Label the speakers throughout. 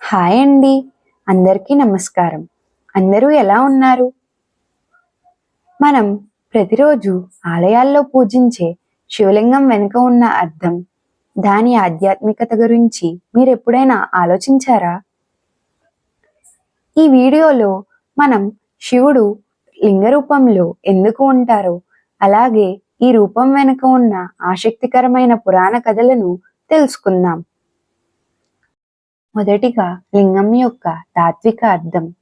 Speaker 1: Hi అండి. అందరికీ నమస్కారం. అందరూ ఎలా ఉన్నారు? మనం ప్రతిరోజు ఆలయాల్లో పూజించే శివలింగం వెనుక ఉన్న అర్థం దాని ఆధ్యాత్మికత గురించి మీరు ఎప్పుడైనా ఆలోచించారా? ఈ వీడియోలో మనం శివుడు లింగ రూపంలో ఎందుకు ఉంటారో అలాగే ఈ రూపం వెనుక ఉన్న ఆసక్తికరమైన పురాణ కథలను తెలుసుకుందాం. మొదటిగా లింగం యొక్క తాత్విక అర్థం.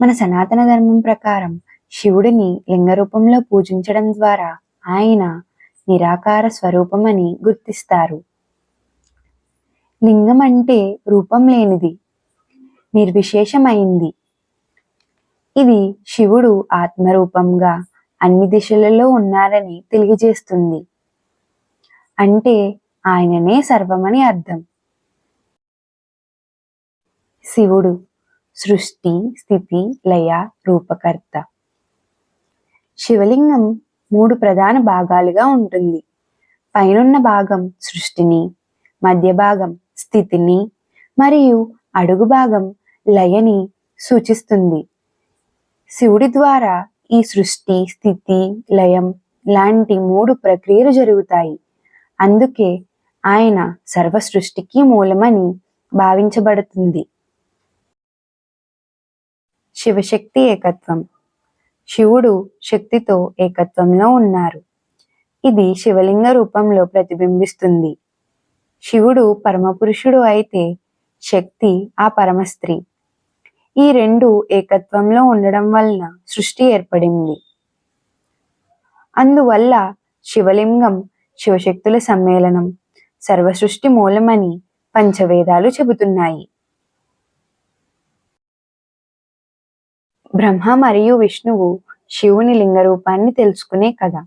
Speaker 1: మన సనాతన ధర్మం ప్రకారం శివుడిని లింగ రూపంలో పూజించడం ద్వారా ఆయన నిరాకార స్వరూపమని గుర్తిస్తారు. లింగం అంటే రూపం లేనిది నిర్విశేషమైంది. ఇది శివుడు ఆత్మరూపంగా అన్ని దిశలలో ఉన్నారని తెలియజేస్తుంది. అంటే ఆయననే సర్వమని అర్థం. శివుడు. సృష్టి స్థితి లయ రూపకర్త. శివలింగం మూడు ప్రధాన భాగాలుగా ఉంటుంది. పైనున్న భాగం సృష్టిని మధ్య భాగం స్థితిని మరియు అడుగు భాగం లయని సూచిస్తుంది. శివుడి ద్వారా ఈ సృష్టి స్థితి లయం లాంటి మూడు ప్రక్రియలు జరుగుతాయి. అందుకే ఆయన సర్వ సృష్టికి మూలమని భావించబడుతుంది. శివశక్తి ఏకత్వం. శివుడు శక్తితో ఏకత్వంలో ఉన్నారు. ఇది శివలింగ రూపంలో ప్రతిబింబిస్తుంది. శివుడు పరమపురుషుడు అయితే శక్తి ఆ పరమస్త్రీ. ఈ రెండు ఏకత్వంలో ఉండడం వలన సృష్టి ఏర్పడింది. అందువల్ల శివలింగం శివశక్తుల సమ్మేళనం సర్వసృష్టి మూలమని పంచవేదాలు చెబుతున్నాయి. బ్రహ్మ మరియు విష్ణువు శివుని లింగ రూపాన్ని తెలుసుకునే కథ.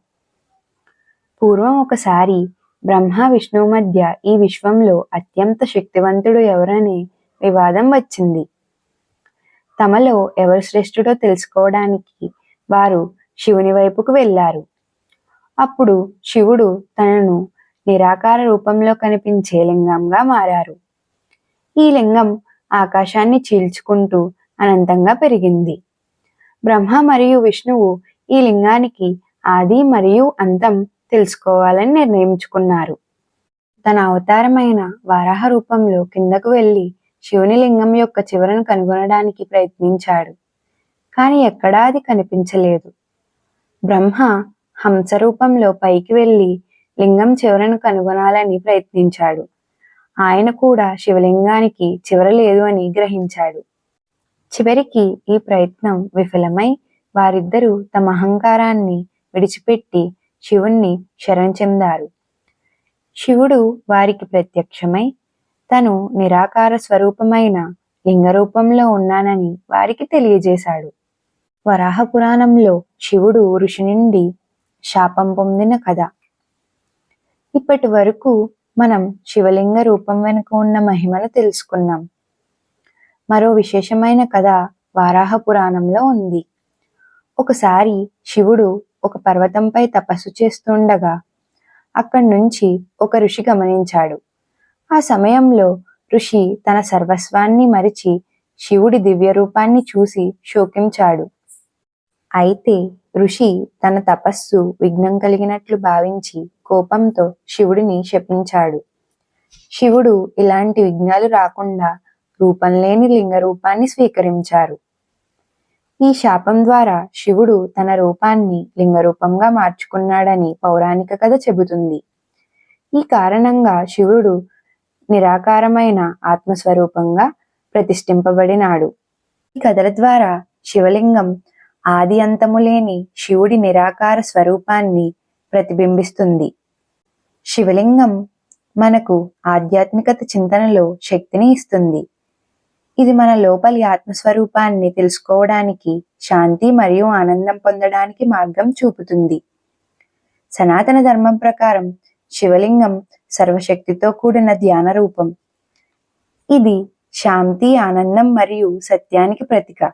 Speaker 1: పూర్వం ఒకసారి బ్రహ్మ విష్ణువు మధ్య ఈ విశ్వంలో అత్యంత శక్తివంతుడు ఎవరనే వివాదం వచ్చింది. తమలో ఎవరు శ్రేష్ఠుడో తెలుసుకోవడానికి వారు శివుని వైపుకు వెళ్ళారు. అప్పుడు శివుడు తనను నిరాకార రూపంలో కనిపించే లింగంగా మారారు. ఈ లింగం ఆకాశాన్ని చీల్చుకుంటూ అనంతంగా పెరిగింది. బ్రహ్మ మరియు విష్ణువు ఈ లింగానికి ఆది మరియు అంతం తెలుసుకోవాలని నిర్ణయించుకున్నారు. తన అవతారమైన వారాహ రూపంలో కిందకు వెళ్ళి శివుని లింగం యొక్క చివరను కనుగొనడానికి ప్రయత్నించాడు. కానీ ఎక్కడా అది కనిపించలేదు. బ్రహ్మ హంస రూపంలో పైకి వెళ్ళి లింగం చివరను కనుగొనాలని ప్రయత్నించాడు. ఆయన కూడా శివలింగానికి చివర లేదు అని గ్రహించాడు. చివరికి ఈ ప్రయత్నం విఫలమై వారిద్దరూ తమ అహంకారాన్ని విడిచిపెట్టి శివుణ్ణి శరణ చెందారు. శివుడు వారికి ప్రత్యక్షమై తను నిరాకార స్వరూపమైన లింగ రూపంలో ఉన్నానని వారికి తెలియజేశాడు. వరాహ పురాణంలో శివుడు ఋషి నుండి శాపం పొందిన కథ. ఇప్పటి వరకు మనం శివలింగ రూపం వెనుక ఉన్న మహిమను తెలుసుకున్నాం. మరో విశేషమైన కథ వారాహ పురాణంలో ఉంది. ఒకసారి శివుడు ఒక పర్వతంపై తపస్సు చేస్తుండగా అక్కడి నుంచి ఒక ఋషి గమనించాడు. ఆ సమయంలో ఋషి తన సర్వస్వాన్ని మరిచి శివుడి దివ్య రూపాన్ని చూసి శోకించాడు. అయితే ఋషి తన తపస్సు విఘ్నం కలిగినట్లు భావించి కోపంతో శివుడిని శపించాడు. శివుడు ఇలాంటి విఘ్నాలు రాకుండా రూపం లేని లింగ రూపాన్ని స్వీకరించారు. ఈ శాపం ద్వారా శివుడు తన రూపాన్ని లింగ రూపంగా మార్చుకున్నాడని పౌరాణిక కథ చెబుతుంది. ఈ కారణంగా శివుడు నిరాకారమైన ఆత్మస్వరూపంగా ప్రతిష్ఠింపబడినాడు. ఈ కథల ద్వారా శివలింగం ఆది అంతము లేని శివుడి నిరాకార స్వరూపాన్ని ప్రతిబింబిస్తుంది. శివలింగం మనకు ఆధ్యాత్మికత చింతనలో శక్తిని ఇస్తుంది. ఇది మన లోపలి ఆత్మస్వరూపాన్ని తెలుసుకోవడానికి శాంతి మరియు ఆనందం పొందడానికి మార్గం చూపుతుంది. సనాతన ధర్మం ప్రకారం శివలింగం సర్వశక్తితో కూడిన ధ్యాన రూపం. ఇది శాంతి ఆనందం మరియు సత్యానికి ప్రతీక.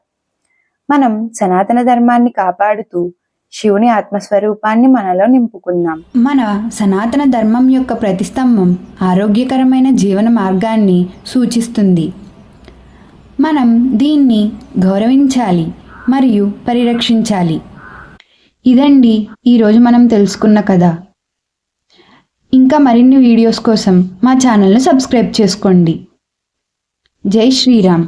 Speaker 1: మనం సనాతన ధర్మాన్ని కాపాడుతూ శివుని ఆత్మస్వరూపాన్ని మనలో నింపుకుందాం.
Speaker 2: మన సనాతన ధర్మం యొక్క ప్రతిస్తంభం ఆరోగ్యకరమైన జీవన మార్గాన్ని సూచిస్తుంది. మనం దీన్ని గౌరవించాలి మరియు పరిరక్షించాలి. ఇదండి ఈరోజు మనం తెలుసుకున్న కథ. ఇంకా మరిన్ని వీడియోస్ కోసం మా ఛానల్ను సబ్స్క్రైబ్ చేసుకోండి. జై శ్రీరామ్.